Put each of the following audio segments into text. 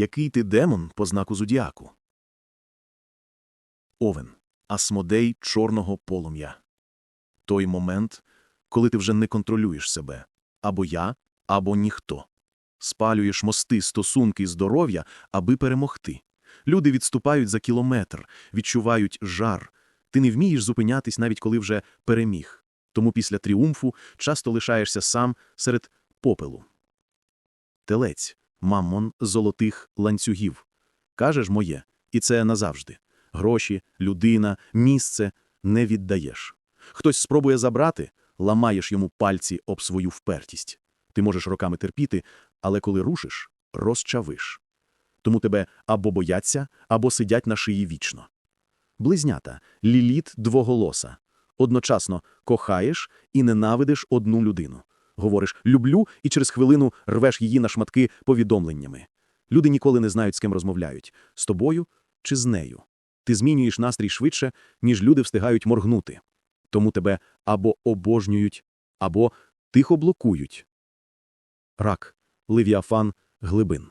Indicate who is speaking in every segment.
Speaker 1: Який ти демон по знаку зодіаку? Овен. Асмодей чорного полум'я. Той момент, коли ти вже не контролюєш себе. Або я, або ніхто. Спалюєш мости, стосунки, здоров'я, аби перемогти. Люди відступають за кілометр, відчувають жар. Ти не вмієш зупинятись, навіть коли вже переміг. Тому після тріумфу часто лишаєшся сам серед попелу. Телець, маммон золотих ланцюгів. Кажеш моє, і це назавжди. Гроші, людина, місце не віддаєш. Хтось спробує забрати, ламаєш йому пальці об свою впертість. Ти можеш роками терпіти, але коли рушиш, розчавиш. Тому тебе або бояться, або сидять на шиї вічно. Близнята, ліліт двоголоса. Одночасно кохаєш і ненавидиш одну людину. Говориш «люблю» і через хвилину рвеш її на шматки повідомленнями. Люди ніколи не знають, з ким розмовляють – з тобою чи з нею. Ти змінюєш настрій швидше, ніж люди встигають моргнути. Тому тебе або обожнюють, або тихо блокують. Рак, Левіафан, глибин.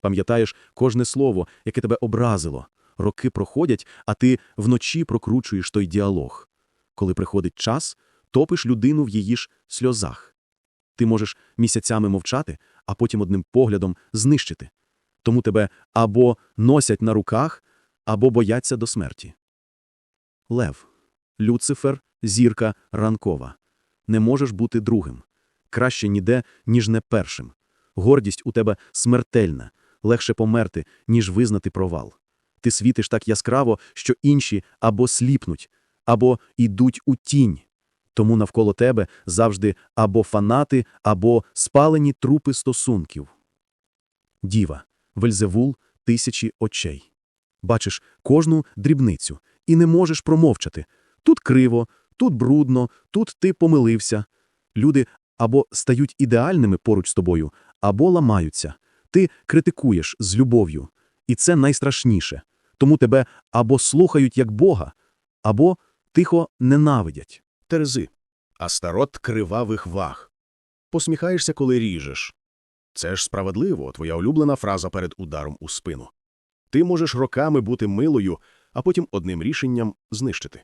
Speaker 1: Пам'ятаєш кожне слово, яке тебе образило. Роки проходять, а ти вночі прокручуєш той діалог. Коли приходить час, топиш людину в її ж сльозах. Ти можеш місяцями мовчати, а потім одним поглядом знищити. Тому тебе або носять на руках, або бояться до смерті. Лев. Люцифер, зірка ранкова. Не можеш бути другим. Краще ніде, ніж не першим. Гордість у тебе смертельна, легше померти, ніж визнати провал. Ти світиш так яскраво, що інші або сліпнуть, або йдуть у тінь. Тому навколо тебе завжди або фанати, або спалені трупи стосунків. Діва, Вельзевул, тисячі очей. Бачиш кожну дрібницю і не можеш промовчати. Тут криво, тут брудно, тут ти помилився. Люди або стають ідеальними поруч з тобою, або ламаються. Ти критикуєш з любов'ю. І це найстрашніше. Тому тебе або слухають як Бога, або тихо ненавидять.
Speaker 2: Терези. Астарот кривавих ваг. Посміхаєшся, коли ріжеш. Це ж справедливо, твоя улюблена фраза перед ударом у спину. Ти можеш роками бути милою, а потім одним рішенням знищити.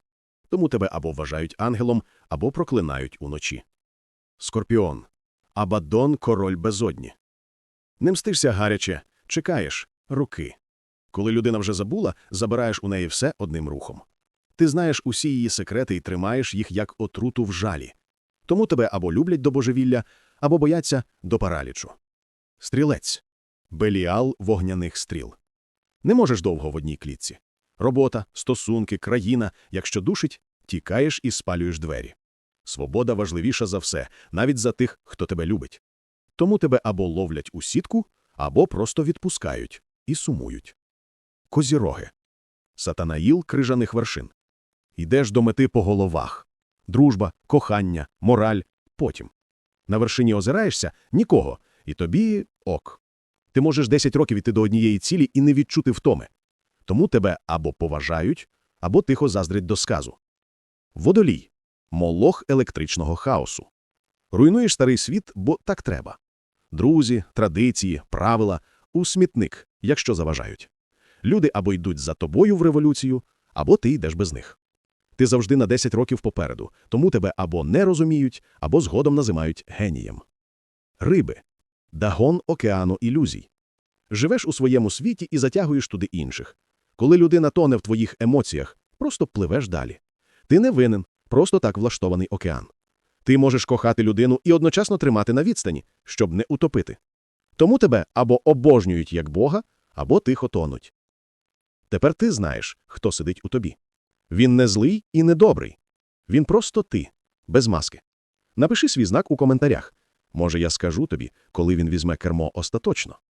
Speaker 2: Тому тебе або вважають ангелом, або проклинають уночі. Скорпіон. Абадон – король безодні. Не мстишся гаряче, чекаєш – роки. Коли людина вже забула, забираєш у неї все одним рухом. Ти знаєш усі її секрети і тримаєш їх як отруту в жалі. Тому тебе або люблять до божевілля, або бояться до паралічу. Стрілець. Беліал вогняних стріл. Не можеш довго в одній клітці. Робота, стосунки, країна. Якщо душить, тікаєш і спалюєш двері. Свобода важливіша за все, навіть за тих, хто тебе любить. Тому тебе або ловлять у сітку, або просто відпускають і сумують. Козіроги. Сатанаїл крижаних вершин. Йдеш до мети по головах. Дружба, кохання, мораль – потім. На вершині озираєшся – нікого, і тобі – ок. Ти можеш 10 років іти до однієї цілі і не відчути втоми. Тому тебе або поважають, або тихо заздрять до сказу. Водолій – молох електричного хаосу. Руйнуєш старий світ, бо так треба. Друзі, традиції, правила – у смітник, якщо заважають. Люди або йдуть за тобою в революцію, або ти йдеш без них. Ти завжди на 10 років попереду, тому тебе або не розуміють, або згодом називають генієм. Риби – дагон океану ілюзій. Живеш у своєму світі і затягуєш туди інших. Коли людина тоне в твоїх емоціях, просто пливеш далі. Ти не винен, просто так влаштований океан. Ти можеш кохати людину і одночасно тримати на відстані, щоб не утопити. Тому тебе або обожнюють як Бога, або тихо тонуть. Тепер ти знаєш, хто сидить у тобі. Він не злий і не добрий. Він просто ти, без маски. Напиши свій знак у коментарях. Може, я скажу тобі, коли він візьме кермо остаточно.